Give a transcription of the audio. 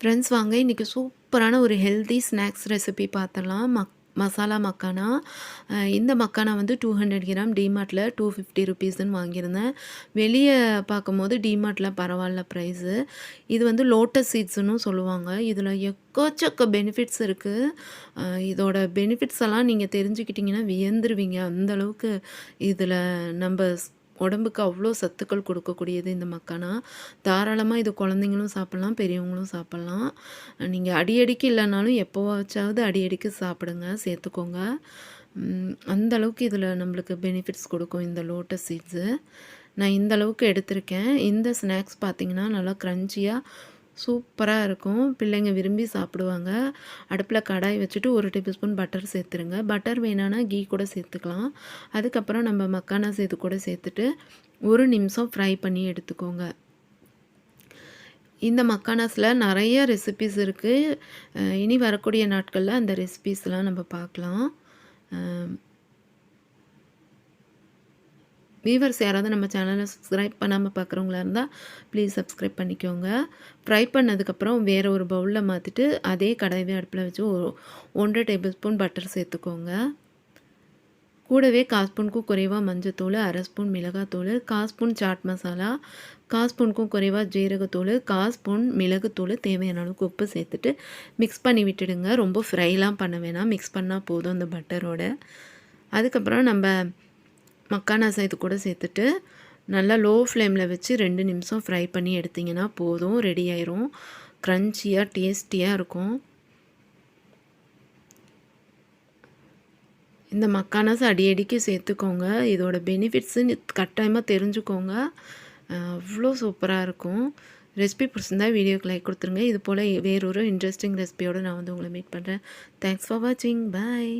Friends வாங்க இன்றைக்கி சூப்பரான ஒரு ஹெல்த்தி ஸ்நாக்ஸ் ரெசிபி பார்த்துடலாம். மக் மசாலா மக்கானா? இந்த மக்கானா வந்து டூ ஹண்ட்ரட் கிராம் டிமார்ட்டில் டூ ஃபிஃப்டி ருபீஸ்ன்னு வாங்கியிருந்தேன். வெளியே பார்க்கும்போது டிமார்ட்டில் பரவாயில்ல ப்ரைஸு இது வந்து லோட்டஸ் சீட்ஸ்னு சொல்லுவாங்க. இதில் எக்கச்சக்க பெனிஃபிட்ஸ் இருக்குது இதோட பெனிஃபிட்ஸ் எல்லாம் நீங்கள் தெரிஞ்சுக்கிட்டிங்கன்னா வியந்துருவீங்க. அந்த அளவுக்கு இதில் நம்ம உடம்புக்கு அவ்வளோ சத்துக்கள் கொடுக்கக்கூடியது இந்த மக்கானா. தாராளமாக இது குழந்தைங்களும் சாப்பிட்லாம் பெரியவங்களும் சாப்பிட்லாம். நீங்கள் அடியடிக்கு இல்லைனாலும் எப்போவாச்சாவது அடியடிக்கு சாப்பிடுங்க சேர்த்துக்கோங்க. அந்த அளவுக்கு இதில் நம்மளுக்கு பெனிஃபிட்ஸ் கொடுக்கும் இந்த லோட்டஸ் சீட்ஸு நான் இந்த அளவுக்கு எடுத்திருக்கேன். இந்த ஸ்நாக்ஸ் பார்த்திங்கன்னா நல்லா க்ரன்ச்சியாக சூப்பராக இருக்கும். பிள்ளைங்க விரும்பி சாப்பிடுவாங்க. அடுப்பில் கடாய் வச்சுட்டு ஒரு டேபிள் ஸ்பூன் பட்டர் சேர்த்துருங்க. பட்டர் வேணான்னா கீ கூட சேர்த்துக்கலாம். அதுக்கப்புறம் நம்ம மக்கானா சேர்த்து கூட சேர்த்துட்டு ஒரு நிமிஷம் ஃப்ரை பண்ணி எடுத்துக்கோங்க. இந்த மக்கானாஸில் நிறைய ரெசிபிஸ் இருக்குது இனி வரக்கூடிய நாட்களில் அந்த ரெசிபிஸ்லாம் நம்ம பார்க்கலாம். வீவர்ஸ் யாராவது நம்ம சேனலை சப்ஸ்கிரைப் பண்ணாமல் பார்க்குறவங்களா இருந்தால் ப்ளீஸ் சப்ஸ்கிரைப் பண்ணிக்கோங்க. ஃப்ரை பண்ணதுக்கப்புறம் வேறு ஒரு பவுலில் மாற்றிட்டு அதே கடாயவே அடுப்பில் வச்சு ஒரு ஒன்றரை டேபிள் ஸ்பூன் பட்டர் சேர்த்துக்கோங்க. கூடவே கால் ஸ்பூனுக்கும் குறைவாக மஞ்சத்தூள் அரை ஸ்பூன் மிளகாத்தூள் கால் ஸ்பூன் சாட் மசாலா கால் ஸ்பூனுக்கும் குறைவாக ஜீரகத்தூள் கால் ஸ்பூன் மிளகுத்தூள் தேவையான அளவுக்கு உப்பு சேர்த்துட்டு மிக்ஸ் பண்ணி விட்டுடுங்க. ரொம்ப ஃப்ரைலாம் பண்ண வேணாம். மிக்ஸ் பண்ணால் போதும் அந்த பட்டரோட அதுக்கப்புறம் நம்ம மக்கானா இது கூட சேர்த்துட்டு நல்லா லோ ஃப்ளேமில் வச்சு ரெண்டு நிமிஷம் ஃப்ரை பண்ணி எடுத்திங்கன்னா போதும் ரெடி ஆயிரும். க்ரன்ச்சியாக டேஸ்டியாக இருக்கும். இந்த மக்கானாஸ் அடி அடிக்கு சேர்த்துக்கோங்க. இதோட பெனிஃபிட்ஸுன்னு கட்டாயமாக தெரிஞ்சுக்கோங்க. அவ்வளோ சூப்பராக இருக்கும். ரெசிபி பிடிச்சிருந்தா வீடியோக்கு லைக் கொடுத்துருங்க. இது போல் வேறொரு இன்ட்ரெஸ்டிங் ரெசிபியோடு நான் வந்து உங்களை மீட் பண்ணுறேன் தேங்க்ஸ் ஃபார் வாட்சிங் பாய்